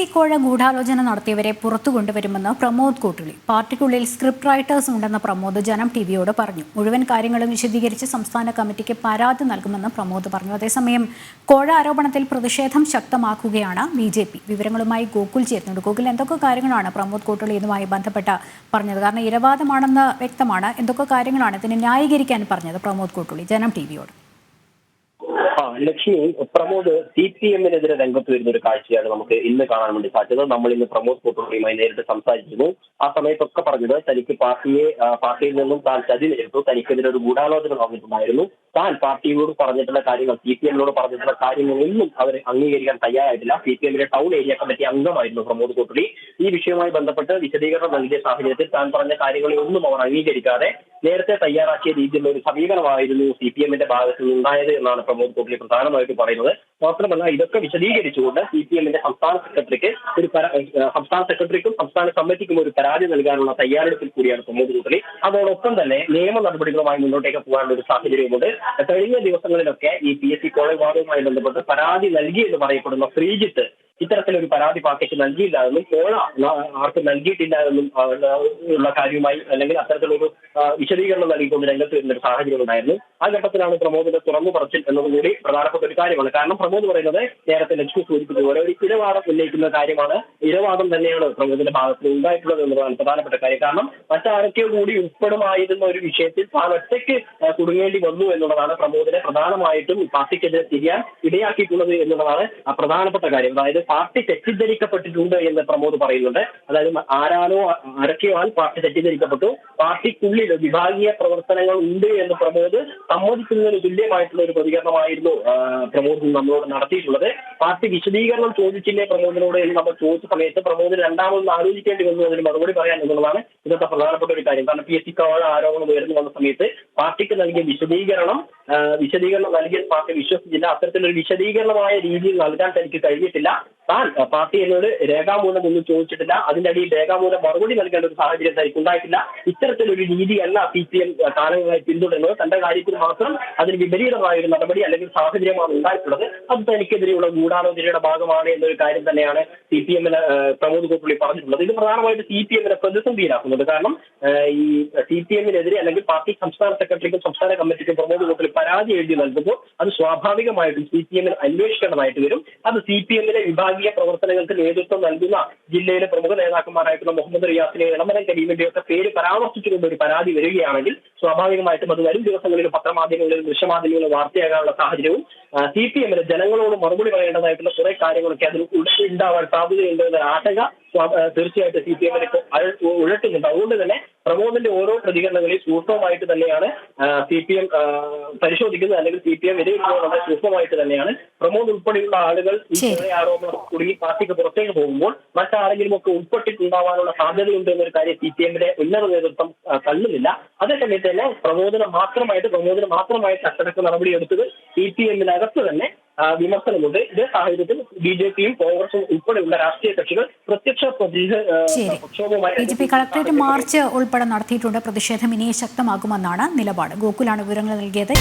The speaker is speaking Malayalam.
സി കോഴ ഗൂഢാലോചന നടത്തിയവരെ പുറത്തു കൊണ്ടുവരുമെന്ന് പ്രമോദ് കൂട്ടുളി പാർട്ടിക്കുള്ളിൽ സ്ക്രിപ്റ്റ് റൈറ്റേഴ്സ് ഉണ്ടെന്ന് പ്രമോദ് ജനം ടി വിയോട് പറഞ്ഞു. മുഴുവൻ കാര്യങ്ങളും വിശദീകരിച്ച് സംസ്ഥാന കമ്മിറ്റിക്ക് പരാതി നൽകുമെന്ന് പ്രമോദ് പറഞ്ഞു. അതേസമയം കോഴ ആരോപണത്തിൽ പ്രതിഷേധം ശക്തമാക്കുകയാണ് ബി ജെ പി. വിവരങ്ങളുമായി ഗോകുൽ ചേരുന്നുണ്ട്. ഗോകുൽ എന്തൊക്കെ കാര്യങ്ങളാണ് പ്രമോദ് കൂട്ടുളി ഇതുമായി ബന്ധപ്പെട്ട പറഞ്ഞത്? കാരണം ഇരവാദമാണെന്ന് വ്യക്തമാണ്. എന്തൊക്കെ കാര്യങ്ങളാണ് ഇതിനെ ന്യായീകരിക്കാൻ പറഞ്ഞത് പ്രമോദ് കൂട്ടുളി ജനം ടി വിയോട് ലക്ഷ്മി പ്രമോദ് സി പി എമ്മിനെതിരെ രംഗത്ത് വരുന്ന ഒരു കാഴ്ചയാണ് നമുക്ക് ഇന്ന് കാണാൻ വേണ്ടി സാധിച്ചത്. നമ്മൾ ഇന്ന് പ്രമോദ് കോട്ടൂരിയുമായി നേരിട്ട് സംസാരിച്ചിരുന്നു. ആ സമയത്തൊക്കെ പറഞ്ഞത് തനിക്ക് പാർട്ടിയെ പാർട്ടിയിൽ നിന്നും താൻ ചതി നേരിട്ടു. തനിക്കെതിരെ ഒരു ഗൂഢാലോചന നടന്നിട്ടുണ്ടായിരുന്നു. താൻ പാർട്ടിയോട് പറഞ്ഞിട്ടുള്ള കാര്യങ്ങൾ സി പി എമ്മിനോട് പറഞ്ഞിട്ടുള്ള കാര്യങ്ങളൊന്നും അവർ അംഗീകരിക്കാൻ തയ്യാറായിട്ടില്ല. സി പി എമ്മിന്റെ ടൗൺ ഏരിയ കമ്മിറ്റി അംഗമായിരുന്നു പ്രമോദ് കോട്ടുളി ഈ വിഷയവുമായി ബന്ധപ്പെട്ട് വിശദീകരണം നൽകിയ സാഹചര്യത്തിൽ താൻ പറഞ്ഞ കാര്യങ്ങളെ ഒന്നും അവർ അംഗീകരിക്കാതെ നേരത്തെ തയ്യാറാക്കിയ രീതിയിലുള്ള ഒരു സമീപനമായിരുന്നു സി പി എമ്മിന്റെ ഭാഗത്ത് നിന്നുണ്ടായത് എന്നാണ് പ്രമോദ് കോട്ട്ലി പ്രധാനമായിട്ട് പറയുന്നത്. മാത്രമല്ല ഇതൊക്കെ വിശദീകരിച്ചുകൊണ്ട് സി പി എമ്മിന്റെ സംസ്ഥാന സെക്രട്ടറിക്ക് ഒരു സംസ്ഥാന സെക്രട്ടറിക്കും സംസ്ഥാന കമ്മിറ്റിക്കും ഒരു പരാതി നൽകാനുള്ള തയ്യാറെടുപ്പിൽ കൂടിയാണ് പ്രമോദ് കോട്ട്ലി അതോടൊപ്പം തന്നെ നിയമ നടപടികളുമായി മുന്നോട്ടേക്ക് പോകാനുള്ള ഒരു സാഹചര്യമുണ്ട് കഴിഞ്ഞ ദിവസങ്ങളിലൊക്കെ ഈ പി എസ് സി കോളേജ് വാദവുമായി ബന്ധപ്പെട്ട് പരാതി നൽകി എന്ന് പറയപ്പെടുന്ന ശ്രീജിത്ത് ഇത്തരത്തിലൊരു പരാതി പാർട്ടിക്ക് നൽകിയില്ല എന്നും കോഴ ആർക്കും നൽകിയിട്ടില്ല എന്നും ഉള്ള കാര്യവുമായി അല്ലെങ്കിൽ അത്തരത്തിലൊരു വിശദീകരണം നൽകിക്കൊണ്ട് രംഗത്ത് വരുന്ന ഒരു സാഹചര്യം ഉണ്ടായിരുന്നു. ആ ഘട്ടത്തിലാണ് പ്രമോദിന്റെ തുറന്നു പറച്ചിൽ എന്നതുകൂടി പ്രധാനപ്പെട്ട ഒരു കാര്യമാണ്. കാരണം പ്രമോദ് പറയുന്നത് നേരത്തെ ലക്ഷ്മി സൂചിപ്പിച്ചതുപോലെ ഒരു ഇരവാദം ഉന്നയിക്കുന്ന കാര്യമാണ്. ഇരവാദം തന്നെയാണ് പ്രമോദിന്റെ ഭാഗത്ത് ഉണ്ടായിട്ടുള്ളത് എന്നതാണ് പ്രധാനപ്പെട്ട കാര്യം. കാരണം മറ്റാരൊക്കെ കൂടി ഉൾപ്പെടുമായിരുന്ന ഒരു വിഷയത്തിൽ താൻ ഒറ്റയ്ക്ക് കുടുങ്ങേണ്ടി വന്നു എന്നുള്ളതാണ് പ്രമോദിനെ പ്രധാനമായിട്ടും പാർട്ടിക്കെതിരെ തിരിയാൻ ഇടയാക്കിയിട്ടുള്ളത് എന്നുള്ളതാണ് പ്രധാനപ്പെട്ട കാര്യം. അതായത് പാർട്ടി തെറ്റിദ്ധരിക്കപ്പെട്ടിട്ടുണ്ട് എന്ന് പ്രമോദ് പറയുന്നുണ്ട്. അതായത് ആരാനോ ആരൊക്കെയോ ആൾ പാർട്ടി തെറ്റിദ്ധരിക്കപ്പെട്ടു. പാർട്ടിക്കുള്ളിൽ വിഭാഗീയ പ്രവർത്തനങ്ങൾ ഉണ്ട് എന്ന് പ്രമോദ് സമ്മതിക്കുന്നതിന് തുല്യമായിട്ടുള്ള ഒരു പ്രതികരണമായിരുന്നു പ്രമോദ് നമ്മളോട് നടത്തിയിട്ടുള്ളത്. പാർട്ടി വിശദീകരണം ചോദിച്ചില്ലേ പ്രമോദിനോട് എന്ന് നമ്മൾ ചോദിച്ച സമയത്ത് പ്രമോദിന് രണ്ടാമതൊന്ന് ആലോചിക്കേണ്ടി വന്നു അതിന് മറുപടി പറയാൻ എന്നുള്ളതാണ് ഇന്നത്തെ പ്രധാനപ്പെട്ട ഒരു കാര്യം. കാരണം പി എസ് സി കവാഴ ആരോപണം ഉയർന്നു വന്ന സമയത്ത് പാർട്ടിക്ക് നൽകിയ വിശദീകരണം വിശദീകരണം നൽകിയ പാർട്ടി വിശ്വസിച്ചില്ല. അത്തരത്തിലൊരു വിശദീകരണമായ രീതിയിൽ നൽകാൻ തനിക്ക് കഴിഞ്ഞിട്ടില്ല. താൻ പാർട്ടി എന്നോട് രേഖാമൂലം ഒന്നും ചോദിച്ചിട്ടില്ല. അതിന്റെ അടിയിൽ രേഖാമൂലം മറുപടി നൽകേണ്ട ഒരു സാഹചര്യം തനിക്ക് ഉണ്ടായിട്ടില്ല ഇത്തരത്തിലൊരു രീതിയല്ല സി പി എം കാലങ്ങളായി പിന്തുടരുന്നത്. തന്റെ കാര്യത്തിൽ മാത്രം അതിന് വിപരീതമായ ഒരു നടപടി അല്ലെങ്കിൽ സാഹചര്യമാണ് ഉണ്ടായിട്ടുള്ളത്. അത് തനിക്കെതിരെയുള്ള ഗൂഢാലോചനയുടെ ഭാഗമാണ് എന്നൊരു കാര്യം തന്നെയാണ് സി പി എമ്മിന് പ്രമോദ് കോപ്പുള്ളി പറഞ്ഞിട്ടുള്ളത്. ഇത് പ്രധാനമായിട്ട് സി പി എമ്മിനെ പ്രതിസന്ധിയിലാക്കുന്നുണ്ട് കാരണം ഈ സി പി എമ്മിനെതിരെ അല്ലെങ്കിൽ പാർട്ടി സംസ്ഥാന സെക്രട്ടറിക്കും സംസ്ഥാന കമ്മിറ്റിക്കും പ്രമോദ് കോട്ടുള്ളി പരാതി എഴുതി നൽകുമ്പോൾ അത് സ്വാഭാവികമായിട്ടും സി പി എമ്മിന് അന്വേഷിക്കേണ്ടതായിട്ട് വരും. അത് സി പി എമ്മിലെ വിഭാഗീയ പ്രവർത്തനങ്ങൾക്ക് നേതൃത്വം നൽകുന്ന ജില്ലയിലെ പ്രമുഖ നേതാക്കന്മാരായിട്ടുള്ള മുഹമ്മദ് റിയാസിനെ ഇളമരം കരീമിന്റെ ഒക്കെ പേര് പരാമർശിച്ചുകൊണ്ട് ഒരു പരാതി വരികയാണെങ്കിൽ സ്വാഭാവികമായിട്ടും അത് വരും ദിവസങ്ങളിൽ പത്രമാധ്യമങ്ങളിലും ദൃശ്യമാധ്യമങ്ങളിലും വാർത്തയാകാനുള്ള സാഹചര്യവും സി പി എമ്മിന് ജനങ്ങളോട് മറുപടി പറയേണ്ടതായിട്ടുള്ള കുറെ കാര്യങ്ങളൊക്കെ അതിൽ ഉണ്ടാവാൻ സാധ്യതയുണ്ട് എന്ന ആശങ്ക തീർച്ചയായിട്ടും സി പി എമ്മിന് ഇപ്പോൾ ഉഴട്ടുന്നുണ്ട്. അതുകൊണ്ട് തന്നെ പ്രമോദിന്റെ ഓരോ പ്രതികരണങ്ങളിൽ സൂക്ഷ്മമായിട്ട് തന്നെയാണ് സി പി എം പരിശോധിക്കുന്നത് അല്ലെങ്കിൽ സി പി എം വിലയിരുത്തുന്നത് വളരെ സൂക്ഷ്മമായിട്ട് തന്നെയാണ്. പ്രമോദ് ഉൾപ്പെടെയുള്ള ആളുകൾ ഈ. ചെറിയ ആരോപണം കുടുങ്ങി പാർട്ടിക്ക് പുറത്തേക്ക് പോകുമ്പോൾ മറ്റാരെങ്കിലും ഒക്കെ ഉൾപ്പെട്ടിട്ടുണ്ടാവാനുള്ള സാധ്യതയുണ്ട് എന്നൊരു കാര്യം സി പി എമ്മിന്റെ ഉന്നത നേതൃത്വം തള്ളുന്നില്ല. അതേസമയത്ത് തന്നെ പ്രമോദനം മാത്രമായിട്ട് പ്രമോദനം മാത്രമായിട്ട് അച്ചടക്ക നടപടി എടുത്തത് സി പി എമ്മിനകത്ത് തന്നെ വിമർശനമുണ്ട്. ഇതേ സാഹചര്യത്തിൽ ബി ജെ പിയും കോൺഗ്രസും ഉൾപ്പെടെയുള്ള രാഷ്ട്രീയ കക്ഷികൾ പ്രത്യക്ഷ കളക്ടറേറ്റ് മാർച്ച് ഉൾപ്പെടെ നടത്തിയിട്ടുണ്ട്. പ്രതിഷേധം ഇനിയും ശക്തമാകുമെന്നാണ് നിലപാട്. ഗോകുലാണ് വിവരങ്ങൾ നൽകിയത്.